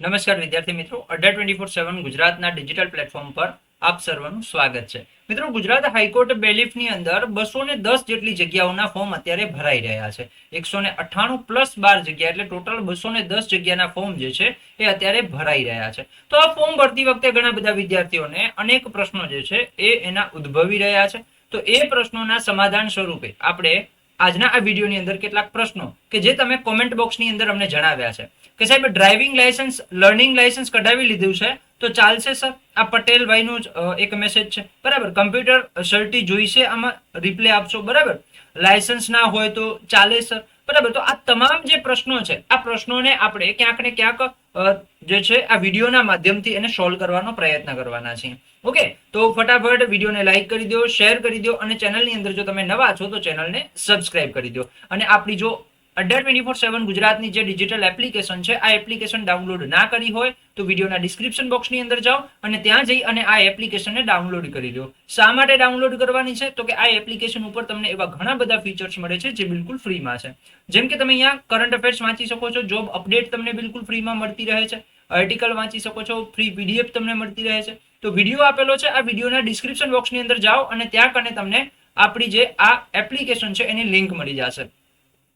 નમસ્કાર વિદ્યાર્થી મિત્રો. અઢાર ટ્વેન્ટી ફોર સેવન ગુજરાતના ડિજિટલ પ્લેટફોર્મ પર આપ સર્વનું સ્વાગત છે. મિત્રો, ગુજરાત હાઈકોર્ટ બેલીફની અંદર બસો ને દસ જેટલી જગ્યાઓના ફોર્મ અત્યારે ભરાઈ રહ્યા છે. એકસો ને અઠ્ઠાણું પ્લસ બાર જગ્યા એટલે ટોટલ બસો ને દસ જગ્યાના ફોર્મ જે છે એ અત્યારે ભરાઈ રહ્યા છે. તો આ ફોર્મ ભરતી વખતે ઘણા બધા વિદ્યાર્થીઓને અનેક પ્રશ્નો જે છે એ એના ઉદ્ભવી રહ્યા છે. તો એ પ્રશ્નોના સમાધાન સ્વરૂપે આપણે આજના આ વિડીયોની અંદર કેટલાક પ્રશ્નો કે જે તમે કોમેન્ટ બોક્સની અંદર અમને જણાવ્યા છે. કે સાહેબ ડ્રાઇવિંગ લાયસન્સ લર્નિંગ લાયસન્સ કઢાવી લીધું છે તો ચાલશે, સર? આ પટેલભાઈનું જ એક મેસેજ છે. બરાબર? કમ્પ્યુટર સર્ટી જોઈશે આમાં રિપ્લે આપશો? બરાબર? લાયસન્સ ના હોય તો ચાલે, સર? બરાબર, તો આ તમામ જે પ્રશ્નો છે, આ પ્રશ્નોને આપણે ક્યાંક ને ક્યાંક જે છે, આ વિડીયોના માધ્યમથી એને સોલ્વ કરવાનો પ્રયત્ન કરવાના છીએ. ઓકે? તો ફટાફટ વિડીયોને લાઈક કરી દો શેર કરી દો અને ચેનલની અંદર જો તમે નવા છો તો ચેનલને સબસ્ક્રાઇબ કરી દો. અને આપણી જો અડ્ડા ટ્વેન્ટી ફોર સેવન ગુજરાતની જે ડિજિટલ એપ્લિકેશન છે, આ એપ્લિકેશન ડાઉનલોડ ના કરી હોય, તો વિડીયોના ડિસ્ક્રિપ્શન બોક્સની અંદર જાઓ અને ત્યાં જઈ અને આ એપ્લિકેશનને ડાઉનલોડ કરી લો. શા માટે ડાઉનલોડ કરવાની છે? તો કે આ એપ્લિકેશન ઉપર તમને એવા ઘણા બધા ફીચર્સ મળે છે જે બિલકુલ ફ્રીમાં છે. જેમ કે તમે અહીંયા કરંટ અફેર્સ વાંચી શકો છો જોબ અપડેટ તમને બિલકુલ ફ્રીમાં મળતી રહે છે. આર્ટિકલ વાંચી શકો છો ફ્રી પીડીએફ તમને મળતી રહે છે. તો વીડિયો આપેલો છે, આ વિડીયોના ડિસ્ક્રિપ્શન બોક્સની અંદર જાઓ અને ત્યાં કને તમને આપણી જે આ એપ્લિકેશન છે, એની લિંક મળી જશે.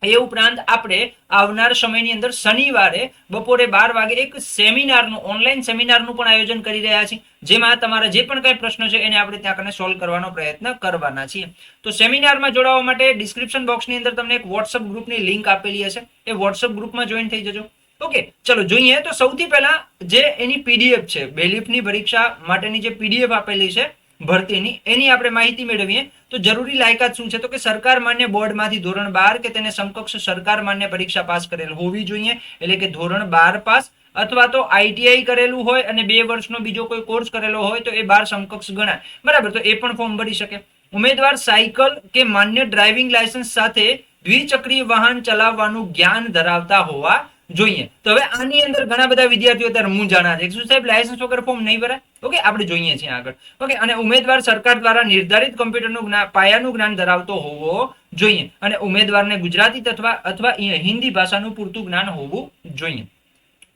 એ ઉપરાંત આપણે આવનાર સમયની અંદર શનિવારે બપોરે બાર વાગે એક સેમિનારનું, ઓનલાઈન સેમિનારનું પણ આયોજન કરી રહ્યા છીએ. જેમાં તમારા જે પણ કઈ પ્રશ્નો છે એને આપણે ત્યાં કને સોલ્વ કરવાનો પ્રયત્ન કરવાના છીએ. તો સેમિનારમાં જોડાવા માટે ડિસ્ક્રિપ્શન બોક્સની અંદર તમને એક વોટ્સઅપ ગ્રુપની લિંક આપેલી હશે. એ વોટ્સઅપ ગ્રુપમાં જોઈન થઈ જજો. ઓકે ચલો, જોઈએ. તો સૌથી પહેલા જે એની પીડીએફ છે, બેલીફની પરીક્ષા માટેની જે પીડીએફ આપેલી છે, ભરતીની, એની આપણે માહિતી મેળવીએ. તો જરૂરી લાયકાત શું છે? તો કે સરકાર માન્ય બોર્ડમાંથી ધોરણ બાર કે તેને સમકક્ષ સરકાર માન્ય પરીક્ષા પાસ કરેલ હોવી જોઈએ. એટલે કે ધોરણ બાર પાસ અથવા તો આઈટીઆઈ કરેલું હોય અને બે વર્ષનો બીજો કોઈ કોર્સ કરેલો હોય તો એ બાર સમકક્ષ ગણાય. બરાબર? તો એ પણ ફોર્મ ભરી શકે. ઉમેદવાર સાયકલ કે માન્ય ડ્રાઇવિંગ લાયસન્સ સાથે દ્વિચક્રીય વાહન ચલાવવાનું જ્ઞાન ધરાવતા હોવા જોઈએ. તો હવે આની અંદર ઘણા બધા વિદ્યાર્થીઓ અત્યારે હું જાણા છે. શું સાહેબ લાયસન્સ વગર ફોર્મ નહીં ભરાય. ઓકે, આપણે જોઈએ છીએ આગળ. ઓકે, અને ઉમેદવાર સરકાર દ્વારા નિર્ધારિત કોમ્પ્યુટરનું જ્ઞાન પાયાનું જ્ઞાન ધરાવતો હોવો જોઈએ. અને ઉમેદવારને ગુજરાતી અથવા અથવા હિન્દી ભાષાનું પૂરતું જ્ઞાન હોવું જોઈએ.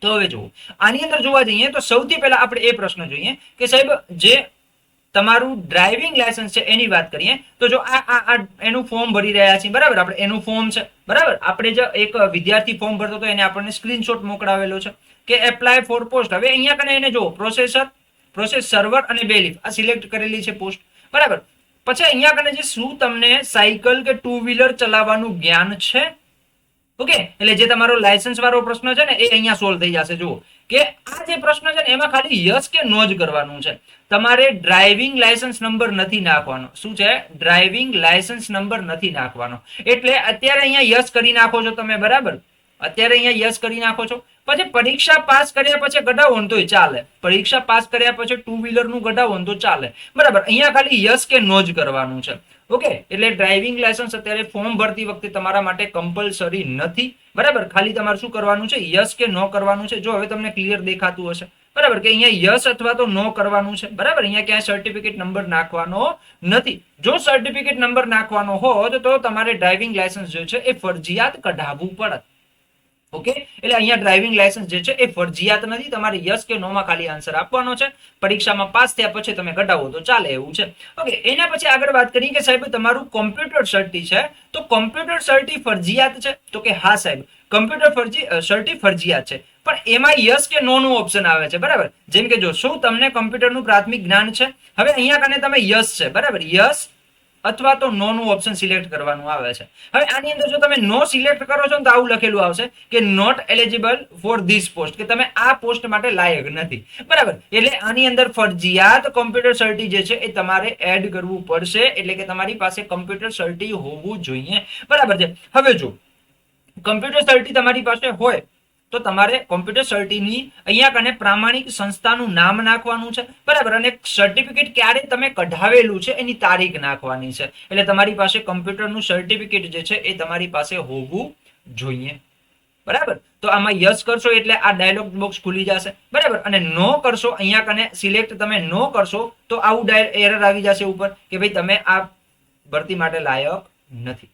તો હવે જુઓ. આની અંદર જોવા જઈએ તો સૌથી પહેલા આપણે એ પ્રશ્ન જોઈએ કે સાહેબ, જે તમારું ડ્રાઇવિંગ લાયસન્સ છે એની વાત કરીએ, તો જો આ આ એનું ફોર્મ ભરી રહ્યા છીએ, બરાબર? આપણે એનું ફોર્મ છે, બરાબર? આપણે જે એક વિદ્યાર્થી ફોર્મ ભરતો હતો, એને આપણને સ્ક્રીનશોટ મોકલાવેલો છે કે એપ્લાય ફોર પોસ્ટ હવે અહીંયા કને એને જો પ્રોસેસર પ્રોસેસ સર્વર અને બેલીફ આ સિલેક્ટ કરેલી છે પોસ્ટ બરાબર? પછી અહીંયા કને જે શું તમને સાયકલ કે ટુ વ્હીલર ચલાવવાનું જ્ઞાન છે? ઓકે? એટલે જે તમારો લાયસન્સ વાળો પ્રશ્ન છે ને, એ અહીંયા સોલ્વ થઈ જશે, જુઓ. કે આ જે પ્રશ્ન છે ને, એમાં ખાલી યસ કે નો જ કરવાનું છે. તમારે ડ્રાઇવિંગ લાયસન્સ નંબર નથી નાખવાનો. શું છે? ડ્રાઇવિંગ લાયસન્સ નંબર નથી નાખવાનો. એટલે અત્યારે અહીંયા યસ કરી નાખો છો તમે, બરાબર? અત્યારે અહીંયા યસ કરી નાખો છો. પછી પરીક્ષા પાસ કર્યા પછી ગઢાવો ને તોય ચાલે. પરીક્ષા પાસ કર્યા પછી ટુ વ્હીલરનું ગઢાવો ને તો ચાલે. બરાબર? અહીંયા ખાલી યસ કે નો જ કરવાનું છે. ઓકે, એટલે ડ્રાઇવિંગ લાયસન્સ અત્યારે ફોર્મ ભરતી વખતે તમારા માટે કમ્પલસરી નથી. બરાબર? ખાલી તમારે શું કરવાનું છે? યસ કે નો કરવાનું છે? જો હવે તમને ક્લિયર દેખાતું હશે. બરાબર? કે અહીંયા યસ અથવા તો નો કરવાનું છે. બરાબર? અહીંયા ક્યાંય સર્ટિફિકેટ નંબર નાખવાનો નથી. જો સર્ટિફિકેટ નંબર નાખવાનો હોત તો તમારે ડ્રાઇવિંગ લાયસન્સ જે છે એ ફરજિયાત કઢાવવું પડત. ઓકે? એટલે અહીંયા ડ્રાઇવિંગ લાયસન્સ જે છે એ ફરજિયાત નથી. તમારે યસ કે નો માં ખાલી આન્સર આપવાનો છે. પરીક્ષામાં પાસ થયા પછી તમે કઢાવો તો ચાલે એવું છે. ઓકે, એના પછી આગળ વાત કરીએ કે સાહેબ, તમારું કોમ્પ્યુટર સર્ટી છે. તો કોમ્પ્યુટર સર્ટી ફરજિયાત છે? તો કે હા સાહેબ કમ્પ્યુટર ફરજી સર્ટી ફરજિયાત છે. પણ એમાં યસ કે નો નું ઓપ્શન આવે છે, બરાબર? જેમ કે જો શું તમને કમ્પ્યુટરનું પ્રાથમિક જ્ઞાન છે? હવે અહીંયા કને તમે યસ છે, બરાબર? યસ અથવા તો નો નું ઓપ્શન સિલેક્ટ કરવાનું આવે છે. હવે આની અંદર જો તમે નો સિલેક્ટ કરો છો ને તો આવું લખેલું આવશે કે not eligible for this post કે તમે આ પોસ્ટ માટે લાયક નથી. બરાબર? એટલે આની અંદર ફરજિયાત કોમ્પ્યુટર સર્ટી જે છે એ તમારે એડ કરવું પડશે, એટલે કે તમારી પાસે કમ્પ્યુટર સર્ટી હોવું જોઈએ. બરાબર છે? હવે જો કમ્પ્યુટર સર્ટી તમારી પાસે હોય તો તમારે કોમ્પ્યુટર સર્ટીની અહીંયા કને પ્રામાણિક સંસ્થાનું નામ નાખવાનું છે. બરાબર, અને સર્ટિફિકેટ ક્યારે તમે કઢાવેલું છે, એની તારીખ નાખવાની છે. એટલે તમારી પાસે કોમ્પ્યુટરનું સર્ટિફિકેટ જે છે, એ તમારી પાસે હોવું જોઈએ. બરાબર? તો આમાં યસ કરશો એટલે આ ડાયલોગ બોક્સ ખુલી જશે. બરાબર? અને નો કરશો, અહીંયા કને સિલેક્ટ તમે નો કરશો, તો આવું એરર આવી જશે ઉપર કે ભાઈ તમે આ ભરતી માટે લાયક નથી.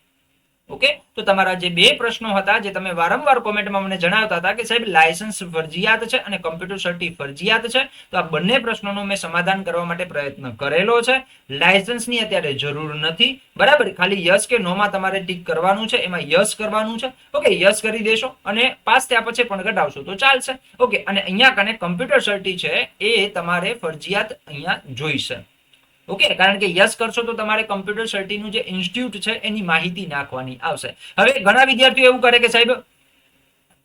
ઓકે? તો તમારા જે બે પ્રશ્નો હતા, જે તમે વારંવાર કોમેન્ટમાં મને જણાવતા હતા કે સાહેબ લાયસન્સ ફરજિયાત છે અને કમ્પ્યુટર સર્ટી ફરજિયાત છે, તો આ બંને પ્રશ્નોનું મેં સમાધાન કરવા માટે પ્રયત્ન કરેલો છે. લાયસન્સની અત્યારે જરૂર નથી. બરાબર? ખાલી યસ કે નોમાં તમારે ટીક કરવાનું છે, એમાં યસ કરવાનું છે. ઓકે યસ કરી દેશો અને પાસ થયા પછી પણ ઘટાવશો તો ચાલશે. ઓકે, અને અહીંયા કને કમ્પ્યુટર સર્ટી છે, એ તમારે ફરજિયાત અહીંયા જોઈશે. ઓકે? કારણ કે યસ કરશો તો તમારે કમ્પ્યુટર સર્ટીનું જે ઇન્સ્ટિટ્યૂટ છે, એની માહિતી નાખવાની આવશે. હવે ઘણા વિદ્યાર્થીઓ એવું કરે કે સાહેબ,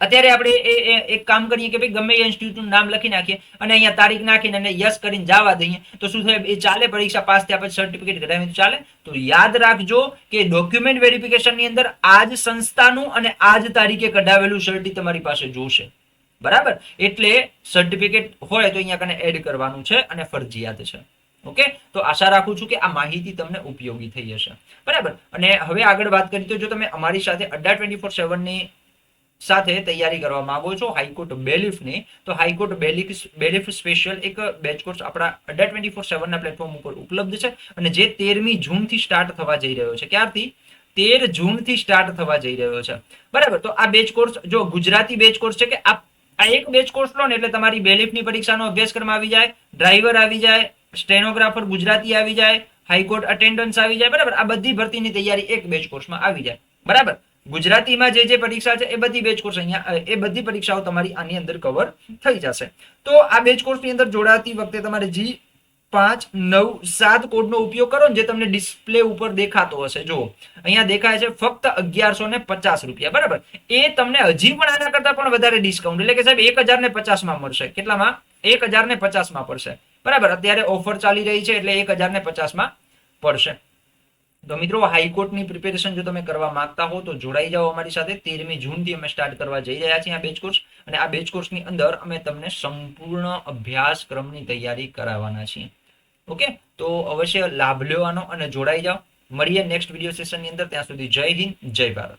અત્યારે આપણે એ એક કામ કરીએ કે ભાઈ ગમે એ ઇન્સ્ટિટ્યૂટનું નામ લખી નાખીએ અને અહીંયા તારીખ નાખીને અને યસ કરીને જવા દઈએ, તો શું થાય? એ ચાલે, પરીક્ષા પાસ થયા પછી સર્ટિફિકેટ કઢાવી ચાલે. તો યાદ રાખજો કે ડોક્યુમેન્ટ વેરિફિકેશનની અંદર આજ સંસ્થાનું અને આજ તારીખે કઢાવેલું સર્ટી તમારી પાસે જોશે. બરાબર? એટલે સર્ટિફિકેટ હોય તો અહીંયા કને એડ કરવાનું છે અને ફરજિયાત છે. ઓકે? તો આશા રાખું છું કે આ માહિતી તમને ઉપયોગી થઈ હશે. બરાબર? અને હવે આગળ વાત કરીએ તો જો તમે અમારી સાથે અડ્ડા ટ્વેન્ટી ફોર સેવનની સાથે તૈયારી કરવા માંગો છો, હાઈકોર્ટ બેલિફની, તો high court bailiff bailiff special એક બેચ કોર્સ આપણા અડ્ડા ટ્વેન્ટી ફોર સેવનના પ્લેટફોર્મ ઉપર ઉપલબ્ધ છે અને જે તેરમી જૂનથી સ્ટાર્ટ થવા જઈ રહ્યો છે. ક્યારથી? તેર જૂનથી સ્ટાર્ટ થવા જઈ રહ્યો છે. બરાબર? તો આ બેચ કોર્સ, જો ગુજરાતી બેચ કોર્સ છે કે આ એક બેચ કોર્સ લો ને એટલે તમારી બેલિફની પરીક્ષાનો અભ્યાસક્રમ આવી જાય, ડ્રાઈવર આવી જાય સ્ટેનોગ્રાફર ગુજરાતી આવી જાય, હાઈકોર્ટ અટેન્ડન્સ આવી જાય, બરાબર? આ બધી ભરતીની તૈયારી એક બેચ કોર્સમાં આવી જાય. બરાબર? ગુજરાતીમાં જે જે પરીક્ષા છે એ બધી બેચ કોર્સ અહીંયા એ બધી પરીક્ષાઓ તમારી આની અંદર કવર થઈ જશે. તો આ બેચ કોર્સની અંદર જોડાતી વખતે તમારે જી પાંચ, નવ, સાત કોડનો ઉપયોગ કરો જે તમને ડિસ્પ્લે ઉપર દેખાતો હશે. જો અહીંયા દેખાય છે ફક્ત અગિયારસો ને પચાસ રૂપિયા, બરાબર? એ તમને હજી પણ આના કરતા પણ વધારે ડિસ્કાઉન્ટ એટલે કે સાહેબ, એક હજાર ને પચાસમાં મળશે. કેટલામાં? એક હજાર ને પચાસમાં પડશે. બરાબર, અત્યારે ઓફર ચાલી રહી છે એટલે એક હજાર ને પચાસમાં પડશે. તો મિત્રો, હાઈકોર્ટની પ્રિપેરેશન જો તમે કરવા માંગતા હો તો જોડાઈ જાઓ અમારી સાથે. તેરમી જૂનથી અમે સ્ટાર્ટ કરવા જઈ રહ્યા છીએ આ બેચ કોર્સ અને આ બેચ કોર્સની અંદર અમે તમને સંપૂર્ણ અભ્યાસક્રમની તૈયારી કરાવવાના છીએ. ઓકે? તો અવશ્ય લાભ લેવાનો અને જોડાઈ જાઓ. મળીએ નેક્સ્ટ વીડિયો સેશનની અંદર. ત્યાં સુધી જય હિન્દ, જય ભારત.